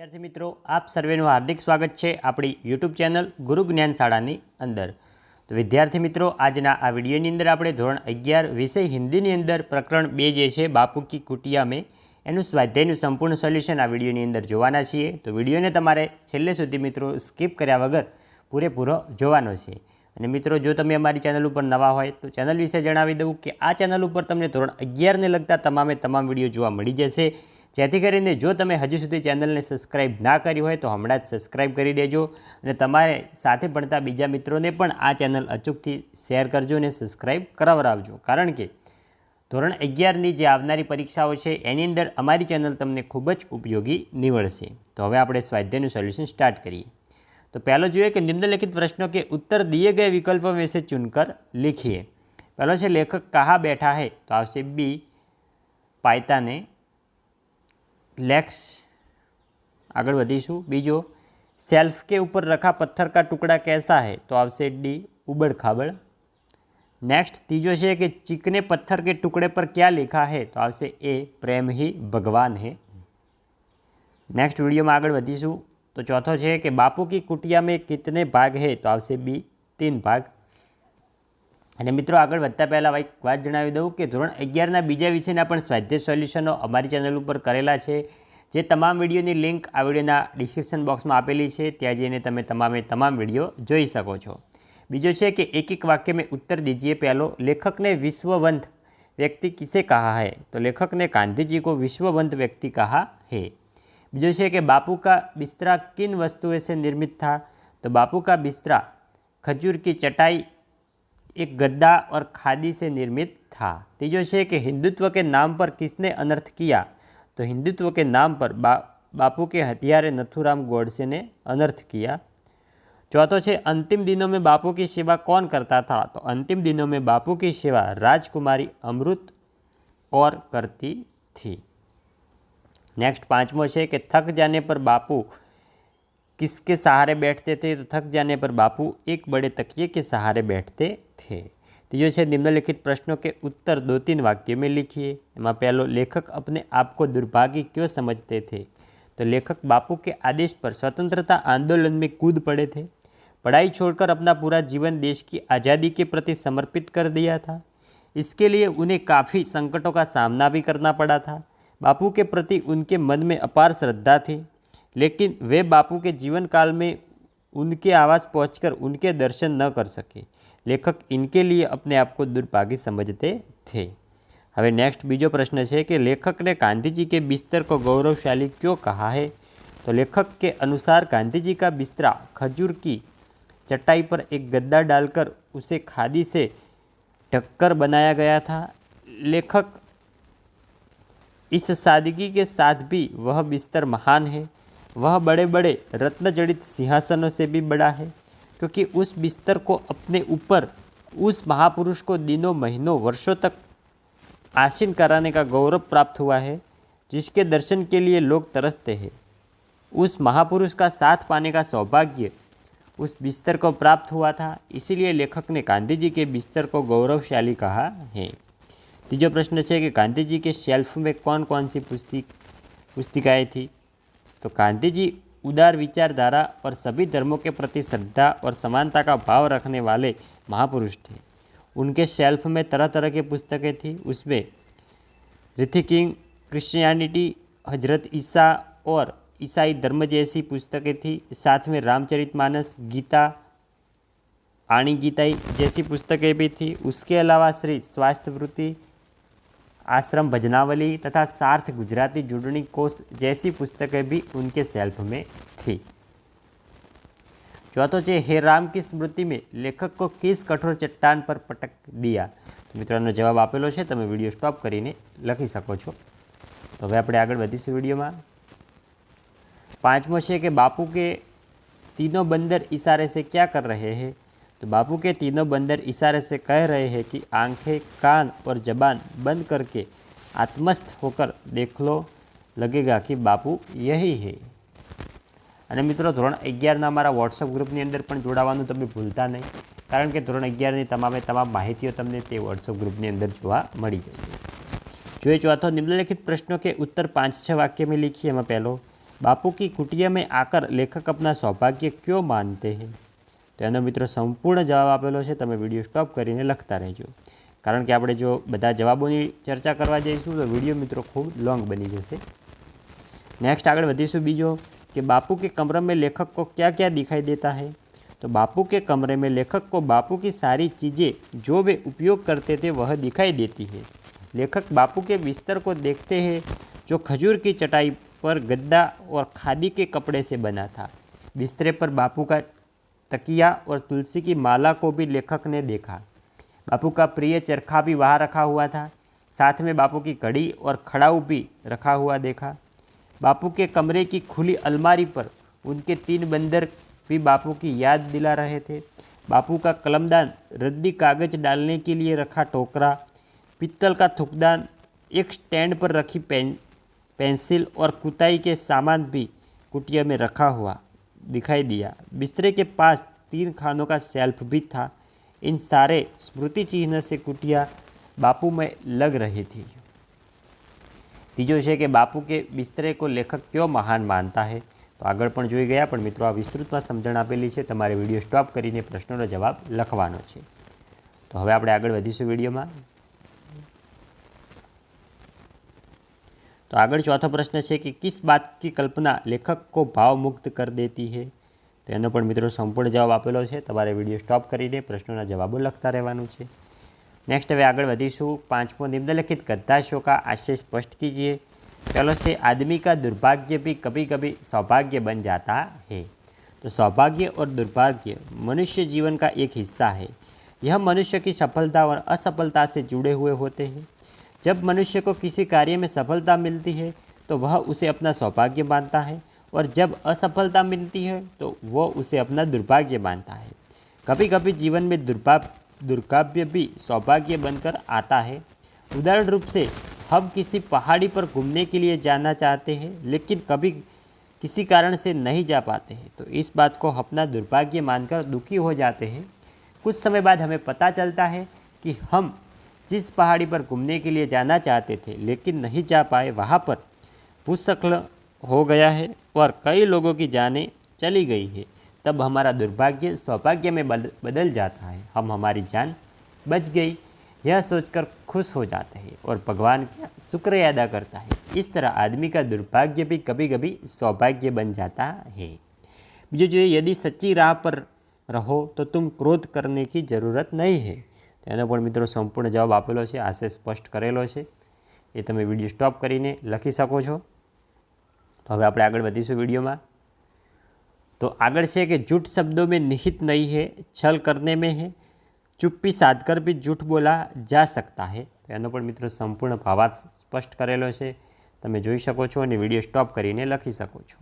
વિદ્યાર્થી મિત્રો, આપ સર્વેનું હાર્દિક સ્વાગત છે આપણી યુટ્યુબ ચેનલ ગુરુ જ્ઞાન શાળાની અંદર. તો વિદ્યાર્થી મિત્રો, આજના આ વિડીયોની અંદર આપણે ધોરણ અગિયાર વિષય હિન્દીની અંદર પ્રકરણ બે જે છે બાપુ કી કુટિયા મેં એનું સ્વાધ્યાયનું સંપૂર્ણ સોલ્યુશન આ વિડીયોની અંદર જોવાના છીએ. તો વિડીયોને તમારે છેલ્લે સુધી મિત્રો સ્કીપ કર્યા વગર પૂરેપૂરો જોવાનો છે. અને મિત્રો, જો તમે અમારી ચેનલ ઉપર નવા હોય, તો ચેનલ વિશે જણાવી દઉં કે આ ચેનલ ઉપર તમને ધોરણ અગિયારને લગતા તમામે તમામ વીડિયો જોવા મળી જશે. જેથી કરીને જો તમે હજુ સુધી ચેનલને સબસ્ક્રાઇબ ના કરી હોય તો હમણાં જ સબસ્ક્રાઇબ કરી દેજો અને તમારે સાથે ભણતા બીજા મિત્રોને પણ આ ચેનલ અચૂકથી શેર કરજો અને સબસ્ક્રાઇબ કરાવરાવજો. કારણ કે ધોરણ અગિયારની જે આવનારી પરીક્ષાઓ છે, એની અંદર અમારી ચેનલ તમને ખૂબ જ ઉપયોગી નીવડશે. તો હવે આપણે સ્વાધ્યાયનું સોલ્યુશન સ્ટાર્ટ કરીએ. તો પહેલો જોઈએ કે નિમ્નલિખિત પ્રશ્નો કે ઉત્તર દિયે ગયા વિકલ્પો વિશે સે ચુનકર લીખીએ. પહેલો છે, લેખક કહા બેઠા હે? તો આવશે બી, પાયતાને લેક્સ આગળ વધીશું બીજો सेल्फ के ऊपर रखा पत्थर का टुकड़ा कैसा है तो આવશે ડી ઉબડ ખાબડ नेक्स्ट तीजो છે કે चिकने पत्थर के टुकड़े पर क्या लिखा है तो આવશે એ પ્રેમ ही भगवान है नेक्स्ट વિડીયોમાં આગળ વધીશું તો ચોથો છે કે બાપુ કી કુટિયા મેં કિતને ભાગ હે તો આવશે બી તીન ભાગ અને મિત્રો આગળ વધતા પહેલાં એક વાત જણાવી દઉં કે ધોરણ અગિયારના બીજા વિષયના પણ સ્વાધ્યાય સોલ્યુશનો અમારી ચેનલ ઉપર કરેલા છે. જે તમામ વિડીયોની લિંક આ વિડીયોના ડિસ્ક્રિપ્શન બોક્સમાં આપેલી છે. ત્યાં જઈને તમે તમામે તમામ વીડિયો જોઈ શકો છો. બીજો છે કે એક એક વાક્ય મેં ઉત્તર દીજીએ પહેલો, લેખકને વિશ્વવંત વ્યક્તિ કિસે કહા હૈ? તો લેખકને ગાંધીજી કો વિશ્વવંત વ્યક્તિ કહા હે. બીજો છે કે બાપુકા બિસ્તરા કિન વસ્તુએ છે નિર્મિત થા? તો બાપુકા બિસ્તરા, ખજૂર કી ચટાઈ एक गद्दा और खादी से निर्मित था। तीजो है कि हिंदुत्व के नाम पर किसने अनर्थ किया? तो हिंदुत्व के नाम पर बा, बापू के हथियारे नथुराम गोडसे ने अनर्थ किया। चौथो है अंतिम दिनों में बापू की सेवा कौन करता था? तो अंतिम दिनों में बापू की सेवा राजकुमारी अमृत कौर करती थी। नेक्स्ट, पांचमो है कि थक जाने पर बापू किसके सहारे बैठते थे तो थक जाने पर बापू एक बड़े तकिए के सहारे बैठते थे तीजो છે निम्नलिखित प्रश्नों के उत्तर दो तीन वाक्य में लिखिए એમાં પહેલો लेखक अपने आप को दुर्भागी क्यों समझते थे तो लेखक बापू के आदेश पर स्वतंत्रता आंदोलन में कूद पड़े थे पढ़ाई छोड़कर अपना पूरा जीवन देश की आज़ादी के प्रति समर्पित कर दिया था इसके लिए उन्हें काफ़ी संकटों का सामना भी करना पड़ा था बापू के प्रति उनके मन में अपार श्रद्धा थी लेकिन वे बापू के जीवन काल में उनके आवाज़ पहुंचकर उनके दर्शन न कर सके। लेखक इनके लिए अपने आप को दुर्भाग्य समझते थे। हमें नेक्स्ट बीजो प्रश्न है कि लेखक ने गांधी जी के बिस्तर को गौरवशाली क्यों कहा है? तो लेखक के अनुसार गांधी जी का बिस्तरा खजूर की चटाई पर एक गद्दा डालकर उसे खादी से ढककर बनाया गया था। लेखक इस सादगी के साथ भी वह बिस्तर महान है। वह बड़े बड़े रत्नजड़ित सिंहासनों से भी बड़ा है, क्योंकि उस बिस्तर को अपने ऊपर, उस महापुरुष को दिनों, महीनों, वर्षों तक आसीन कराने का गौरव प्राप्त हुआ है, जिसके दर्शन के लिए लोग तरसते हैं। उस महापुरुष का साथ पाने का सौभाग्य उस बिस्तर को प्राप्त हुआ था, इसीलिए लेखक ने गांधी जी के बिस्तर को गौरवशाली कहा है। तीजो प्रश्न है कि गांधी जी के शेल्फ में कौन कौन सी पुस्तिक, पुस्तिकाएँ थी? तो गांधी जी उदार विचारधारा और सभी धर्मों के प्रति श्रद्धा और समानता का भाव रखने वाले महापुरुष थे। उनके शेल्फ में तरह तरह की पुस्तकें थी। उसमें रिथी किंग, क्रिश्चियनिटी, हज़रत ईसा और ईसाई धर्म जैसी पुस्तकें थी। साथ में रामचरितमानस गीता, आणी गीताई जैसी पुस्तकें भी थी। उसके अलावा श्री स्वास्थ्य वृत्ति आश्रम भजनावली तथा सार्थ गुजराती जुड़नी कोष जैसी पुस्तकें भी उनके सेल्फ में थी चौथो છે હે રામ કી સ્મૃતિ में લેખક को किस कठोर चट्टान पर पटक दिया તો મિત્રોનો જવાબ આપેલો છે તમે વિડીયો સ્ટોપ કરીને લખી શકો છો તો હવે આપણે આગળ વધીશું વિડીયોમાં પાંચમો છે કે બાપू के तीनों बंदर इशारे से क्या कर रहे हैं तो बापू के तीनों बंदर इशारे से कह रहे हैं कि आंखें कान और जबान बंद करके आत्मस्थ होकर देख लो लगेगा कि बापू यही है અને મિત્રો ધોરણ અગિયારના અમારા વોટ્સઅપ ગ્રુપની અંદર પણ જોડાવાનું તમે ભૂલતા નહીં કારણ કે ધોરણ અગિયારની તમામે તમામ માહિતીઓ તમને તે વોટ્સઅપ ગ્રુપની અંદર જોવા મળી જશે જોઈએ ચોથો निम्नलिखित प्रश्नों के उत्तर पाँच छः वाक्य में लिखिए એમાં પહેલો बापू की कुटिया में आकर लेखक अपना સૌભાગ્ય ક્યો માનતે હૈ તો એનો મિત્રો સંપૂર્ણ જવાબ આપેલો છે તમે વિડીયો સ્ટોપ કરીને લખતા રહેજો કારણ કે આપણે જો બધા જવાબોની ચર્ચા કરવા જઈશું તો વિડીયો મિત્રો ખૂબ લોંગ બની જશે नेक्स्ट आगे વધીશું બીજો कि बापू के कमरे में लेखक को क्या क्या दिखाई देता है तो बापू के कमरे में लेखक को बापू की सारी चीज़ें जो वे उपयोग करते थे वह दिखाई देती है लेखक बापू के बिस्तर को देखते हैं जो खजूर की चटाई पर गद्दा और खादी के कपड़े से बना था बिस्तरे पर बापू का तकिया और तुलसी की माला को भी लेखक ने देखा। बापू का प्रिय चरखा भी वहाँ रखा हुआ था। साथ में बापू की घड़ी और खड़ाऊ भी रखा हुआ देखा। बापू के कमरे की खुली अलमारी पर उनके तीन बंदर भी बापू की याद दिला रहे थे। बापू का कलमदान, रद्दी कागज़ डालने के लिए रखा टोकरा, पित्तल का थुकदान, एक स्टैंड पर रखी पेन पेंसिल और कुताई के सामान भी कुटिया में रखा हुआ। दिखाई दिया बिस्तरे के पास तीन खानों का सेल्फ भी था इन सारे स्मृति चिन्ह से कुटिया बापू में लग रही थी ત્રીજો છે કે બાપુ કે બિસ્તરે કો લેખક કયો મહાન માનતા હે તો આગળ પણ જોઈ ગયા પણ મિત્રો આ વિસ્તૃતમાં સમજણ આપેલી છે તમારે વિડીયો સ્ટોપ કરીને પ્રશ્નોનો જવાબ લખવાનો છે તો હવે આપણે આગળ વધીશું વિડીયોમાં તો આગળ ચોથો પ્રશ્ન છે કે કિસ બાત કી કલ્પના લેખક કો ભાવ મુક્ત કર દેતી હે તો એનો પણ મિત્રો સંપૂર્ણ જવાબ આપેલો છે તમારે વિડીયો સ્ટોપ કરીને પ્રશ્નોના જવાબો લખતા રહેવાનું છે नेक्स्ट હવે આગળ વધીશું પાંચમો નિમ્નલિખિત ગદ્દાશો का आशय स्पष्ट कीजिए पहला से आदमी का दुर्भाग्य भी कभी कभी सौभाग्य बन जाता है तो सौभाग्य और दुर्भाग्य मनुष्य जीवन का एक हिस्सा है यह मनुष्य की सफलता और असफलता से जुड़े हुए होते हैं जब मनुष्य को किसी कार्य में सफलता मिलती है तो वह उसे अपना सौभाग्य मानता है, और जब असफलता मिलती है तो वह उसे अपना दुर्भाग्य मानता है। कभी कभी जीवन में दुर्भाग्य दुर्भाग्य भी सौभाग्य बनकर आता है। उदाहरण रूप से, हम किसी पहाड़ी पर घूमने के लिए जाना चाहते हैं, लेकिन कभी किसी कारण से नहीं जा पाते हैं तो इस बात को अपना दुर्भाग्य मानकर दुखी हो जाते हैं। कुछ समय बाद हमें पता चलता है कि हम जिस पहाड़ी पर घूमने के लिए जाना चाहते थे, लेकिन नहीं जा पाए, वहाँ पर भूस्खलन हो गया है और कई लोगों की जानें चली गई है। तब हमारा दुर्भाग्य, सौभाग्य में बदल जाता है। हम, हमारी जान बच गई। यह सोचकर खुश हो जाते हैं और भगवान का शुक्र अदा करता है। इस तरह आदमी का दुर्भाग्य भी कभी कभी सौभाग्य बन जाता है। जो यदि सच्ची राह पर रहो तो तुम क्रोध करने की ज़रूरत नहीं है। તેનો પણ મિત્રો સંપૂર્ણ જવાબ આપેલો છે આશે સ્પષ્ટ કરેલો છે. એ તમે વીડિયો સ્ટોપ કરીને લખી શકો છો. તો હવે આપણે આગળ વધીશું વિડીયોમાં. તો આગળ છે કે જૂઠ શબ્દો મેં નિહિત નહીં હે, છલ કરને મેં હે, ચુપ્પી સાધકર બી જૂઠ બોલા જા શકતા હે. તો એનો પણ મિત્રો સંપૂર્ણ ભાવાર્થ સ્પષ્ટ કરેલો છે. તમે જોઈ શકો છો અને વીડિયો સ્ટોપ કરીને લખી શકો છો.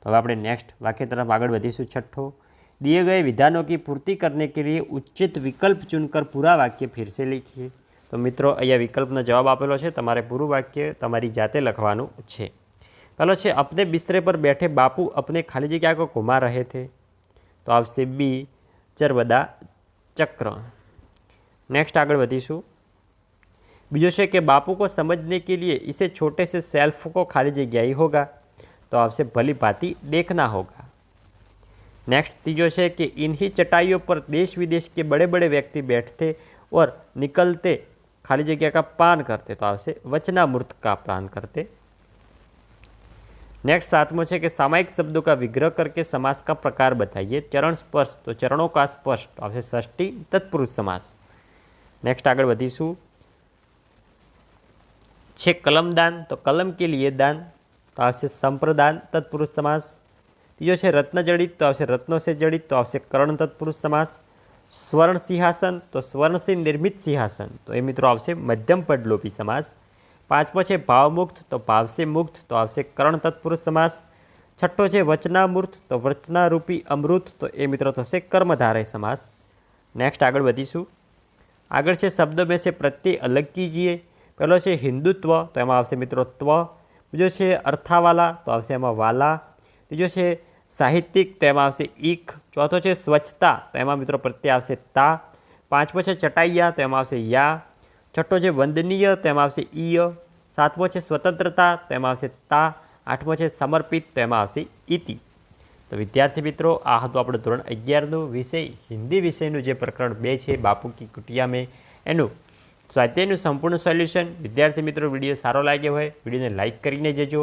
તો હવે આપણે નેક્સ્ટ વાક્ય તરફ આગળ વધીશું છઠ્ઠો. दिए गए विधानों की पूर्ति करने के लिए उचित विकल्प चुनकर पूरा वाक्य फिर से लिखिए તો મિત્રો અહીંયા વિકલ્પનો જવાબ આપેલો છે તમારે પૂરું વાક્ય તમારી જાતે લખવાનું છે પહેલો છે अपने बिस्तर पर बैठे बापू अपने खाली जगह को घुमा रहे थे તો આવશે બી ચરવદા चक्र नेक्स्ट आगे વધીશું બીજો છે કે बापू को समझने के लिए इसे छोटे से सेल्फ को खाली जगह ही होगा तो आपसे भली भांति देखना होगा नेक्स्ट तीजो है कि इन्हीं चटाइयों पर देश विदेश के बड़े बड़े व्यक्ति बैठते और निकलते खाली जगह का पान करते तो आपसे वचनामूर्त का पान करते नेक्स्ट सातमो है कि सामायिक शब्दों का विग्रह करके समास का प्रकार बताइए चरण स्पर्श तो चरणों का स्पर्श तो आपसे षष्ठी तत्पुरुष समास नेक्स्ट आगे વધીશું છે કલમદાન તો કલમ કે लिए दान તો આવશે સંપ્રદાન તત્પુરુષ સમાસ ત્રીજો છે રત્ન જડિત, તો આવશે રત્નો છે જડિત, તો આવશે કરણ તત્પુરુષ સમાસ. સ્વર્ણ સિંહાસન, તો સ્વર્ણસિંહ નિર્મિત સિંહાસન. તો એ મિત્રો આવશે મધ્યમ પડલોપી સમાસ. પાંચમો છે ભાવમુક્ત, તો ભાવસે મુક્ત, તો આવશે કરણ તત્પુરુષ સમાસ. છઠ્ઠો છે વચનામૂર્ત તો વચનારૂપી અમૃત, તો એ મિત્રો થશે કર્મધારય સમાસ. નેક્સ્ટ આગળ વધીશું. આગળ છે શબ્દ બેસે છે પ્રત્યય અલગ કીજીએ પહેલો છે હિન્દુત્વ, તો એમાં આવશે મિત્રો ત્વ. બીજો છે અર્થાવાલા, તો આવશે એમાં વાલા. ત્રીજો છે સાહિત્યિક, તો એમાં આવશે ઈક ચોથો છે સ્વચ્છતા, તો એમાં મિત્રો પ્રત્યે આવશે તા. પાંચમો છે ચટાઈયા, તો એમાં આવશે યા. છઠ્ઠો છે વંદનીય, તો એમાં આવશે ઈય. સાતમો છે સ્વતંત્રતા, તો એમાં આવશે તા. આઠમો છે સમર્પિત, તો એમાં આવશે ઇતિ તો વિદ્યાર્થી મિત્રો, આ હતું આપણે ધોરણ અગિયારનું વિષય. હિન્દી વિષયનું જે પ્રકરણ બે છે બાપુ કી કુટિયા મેં એનું સ્વાધ્યાયનું સંપૂર્ણ સોલ્યુશન. વિદ્યાર્થી મિત્રો, વીડિયો સારો લાગ્યો હોય, વિડીયોને લાઇક કરીને જજો.